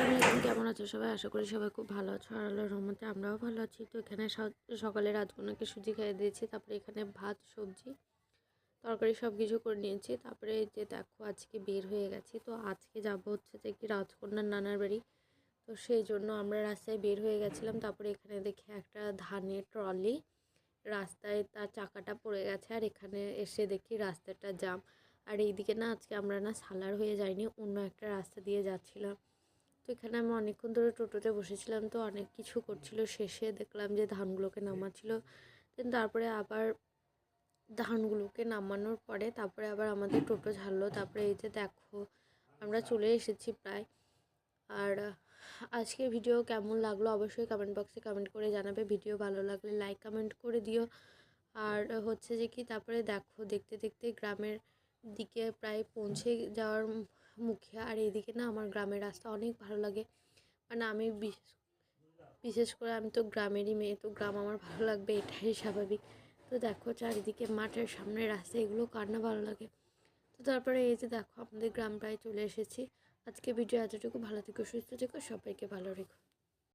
আসসালামু কেমন আছো? সবাই আশা করি সবাই খুব ভালো আছো। আর আল্লাহর রহমতে আমরাও ভালো আছি। তো এখানে সকালে রাজগুনাকে সুজি খাইয়ে দিয়েছি, তারপরে এখানে ভাত, সবজি, তরকারি সব কিছু করে নিয়েছি। তারপরে যে দেখো, আজকে বের হয়ে গেছি। তো আজকে যাব হচ্ছে যে কি রাজকন্যার নানার বাড়ি। তো সেই জন্য আমরা রাস্তায় বের হয়ে গেছিলাম। তারপরে এখানে দেখি একটা ধানের ট্রলি। রাস্তায় তার চাকাটা পড়ে গেছে। আর এখানে এসে দেখি রাস্তাটা জাম। আর এইদিকে না, আজকে আমরা না সালার হয়ে যাইনি, অন্য একটা রাস্তা দিয়ে যাচ্ছিলাম। এখানে আমি অনেকক্ষণ ধরে টোটোতে বসেছিলাম, তো অনেক কিছু করছিল। শেষে দেখলাম যে ধানগুলোকে নামাচ্ছিল। দেন তারপরে আবার ধানগুলোকে নামানোর পরে তারপরে আবার আমাদের টোটো ছাড়লো তারপরে এই যে দেখো, আমরা চলে এসেছি প্রায়। আর আজকে ভিডিও কেমন লাগল অবশ্যই কমেন্ট বক্সে কমেন্ট করে জানাবে। ভিডিও ভালো লাগলে লাইক কমেন্ট করে দিও। আর হচ্ছে যে কি, তারপরে দেখো, দেখতে দেখতে গ্রামের দিকে প্রায় পৌঁছে যাওয়ার মুখে। আর এদিকে না আমার গ্রামের রাস্তা অনেক ভালো লাগে। মানে আমি বিশেষ করে আমি তো গ্রামেরই মেয়ে, তো গ্রাম আমার ভালো লাগবে, এটাই স্বাভাবিক। তো দেখো চারিদিকে মাঠের সামনে রাস্তা, এগুলো কার না ভালো লাগে? তো তারপরে এই যে দেখো, আমাদের গ্রাম প্রায় চলে এসেছি। আজকে ভিডিও এতটুকু। ভালো থেকো, সুস্থ থেকো, সবাইকে ভালো রেখো।